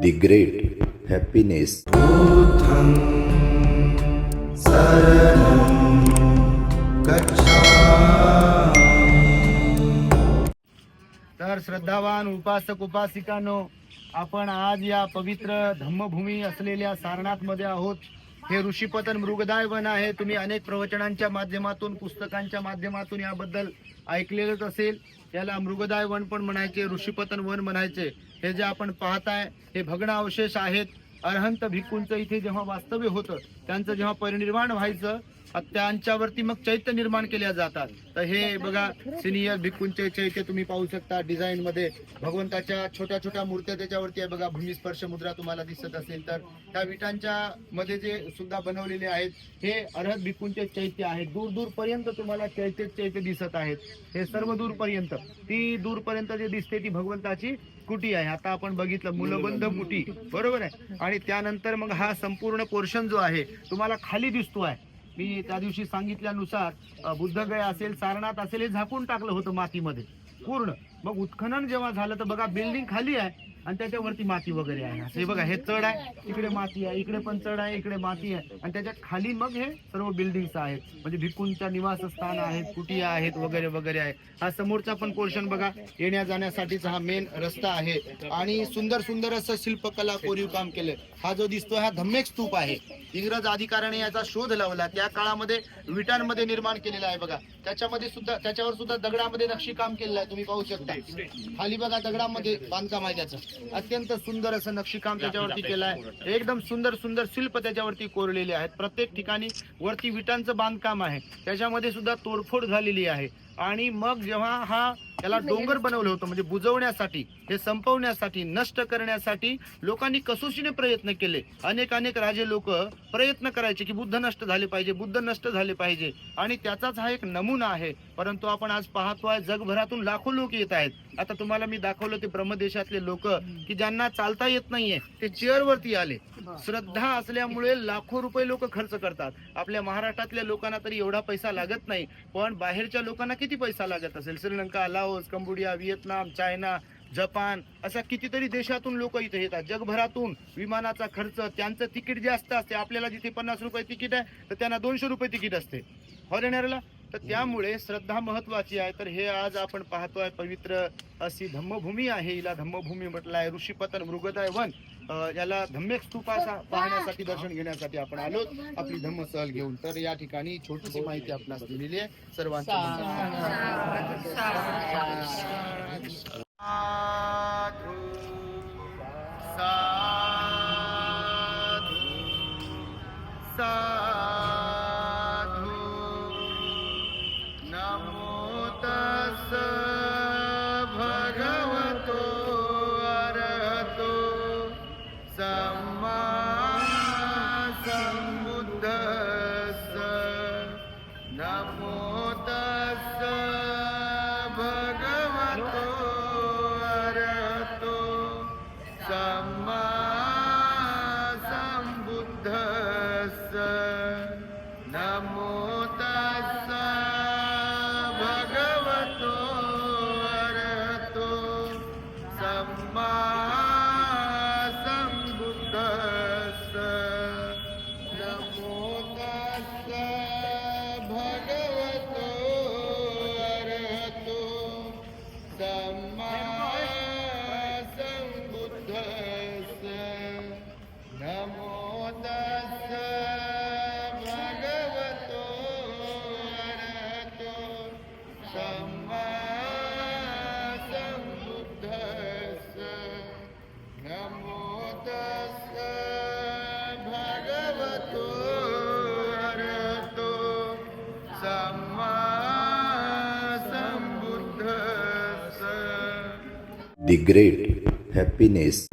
The great happiness. तर श्रद्धावान उपासक उपासिकांनो आपण आज या पवित्र धम्मभूमी असलेल्या सारनाथमध्ये आहोत. हे ऋषीपतन मृगदाय वन आहे. तुम्ही अनेक प्रवचनांच्या माध्यमातून पुस्तकांच्या माध्यमातून याबद्दल ऐकलेलंच असेल. याला मृगदाय वन पण म्हणायचे ऋषीपतन वन म्हणायचे. हे जे आपण पाहताय हे भग्न अवशेष आहेत. अरहंत भिक्कूंचं इथे जेव्हा वास्तव्य होतं त्यांचं जेव्हा परिनिर्वाण व्हायचं त्यांच्यावरती मग चैत्य निर्माण केल्या जातात. तर हे बघा सिनियर भिक्कूंचे चैत्य तुम्ही पाहू शकता. डिझाईन मध्ये भगवंताच्या छोट्या छोट्या मूर्त्या त्याच्यावरती आहे बघा. भूमिस्पर्श मुद्रा तुम्हाला दिसत असेल तर. त्या विटांच्या मध्ये जे सुद्धा बनवलेले आहेत हे अरहत भिक्कूंचे चैत्य आहेत दूर दूर पर्यंत तुम्हाला चैत्य चैत्य दिसत आहेत. हे सर्व दूर पर्यंत ती दूरपर्यंत जे दिसते ती भगवंताची कुटी आहे. आता आपण बघितलं मुलबंद कुटी. बरोबर आहे? आणि त्यानंतर मग हा संपूर्ण पोर्शन जो आहे तुम्हाला खाली दिसतो आहे. मी त्या दिवशी सांगितल्यानुसार बुद्धगय असेल सारनाथ असेल हे झाकून टाकलं होतं मातीमध्ये पूर्ण. मग उत्खनन जेव्हा झालं तर बघा बिल्डिंग खाली आहे आणि त्याच्यावरती माती वगैरे आहे. हे बघा हे चढ आहे इकडे माती आहे इकडे पण चढ आहे इकडे माती आहे. आणि त्याच्याखाली मग हे सर्व बिल्डिंग्स आहेत. म्हणजे भिक्खूंच्या निवासस्थान आहेत कुटिया आहेत वगैरे वगैरे आहे. हा समोरचा पण पोर्शन बघा येण्या जाण्यासाठीचा हा मेन रस्ता आहे. आणि सुंदर सुंदर असं शिल्पकला कोरीव काम केलं हा जो दिसतो हा धम्मेक स्तूप आहे. इंग्रज अधिकाऱ्याने याचा शोध लावला. त्या काळामध्ये विटांमध्ये निर्माण केलेला आहे बघा. त्याच्यामध्ये सुद्धा त्याच्यावर सुद्धा दगडामध्ये नक्षीकाम केलेलं आहे. तुम्ही पाहू शकता. खाली बघा दगडामध्ये बांधकाम आहे त्याचं. अत्यंत सुंदर असं नक्षीकाम त्याच्यावरती केलं आहे एकदम सुंदर सुंदर शिल्प त्याच्यावरती कोरलेले आहेत. प्रत्येक ठिकाणी वरती विटांचं बांधकाम आहे. त्याच्यामध्ये सुद्धा तोडफोड झालेली आहे. आणि मग जेव्हा हा त्याला डोंगर बनवलं होतं म्हणजे बुजवण्यासाठी हे संपवण्यासाठी नष्ट करण्यासाठी लोकांनी कसोशीने प्रयत्न केले. अनेक अनेक राजे लोक प्रयत्न करायचे की बुद्ध नष्ट झाले पाहिजे बुद्ध नष्ट झाले पाहिजे. आणि त्याचाच हा एक नमुना आहे. परंतु आपण आज पाहतोय जगभरातून लाखो लोक येत आहेत. आता तुम्हाला मी दाखवलं ते ब्रह्मदेशातले लोक की ज्यांना चालता येत नाहीये ते चेअरवरती आले. श्रद्धा असल्यामुळे लाखो रुपये लोक खर्च करतात. आपल्या महाराष्ट्रातल्या लोकांना तरी एवढा पैसा लागत नाही. पण बाहेरच्या लोकांना किती किती पैसा लागत असेल? Sri Lanka Laos Cambodia Vietnam China Japan अशा कितीतरी देशातून लोक इथे येतात. जगभरातून विमानाचा खर्च त्यांचं तिकीट जास्त असते आपल्याला जिथे पन्नास रुपये तिकीट आहे तर त्यांना दोनशे रुपये तिकीट असते. हो फॉरेनरला तर त्यामुळे श्रद्धा महत्वाची आहे. तर हे आज आपण पाहतोय पवित्र अशी धम्मभूमी आहे. हिला धम्मभूमी म्हटलं आहे ऋषीपतन मृगदाय वन. याला धम्मेक स्तूपा पाहण्यासाठी दर्शन घेण्यासाठी आपण आलो. आपली धम्म सहल घेऊन. तर या ठिकाणी छोटीशी माहिती आपणास दिलेली आहे. सर्वांचं The Great Happiness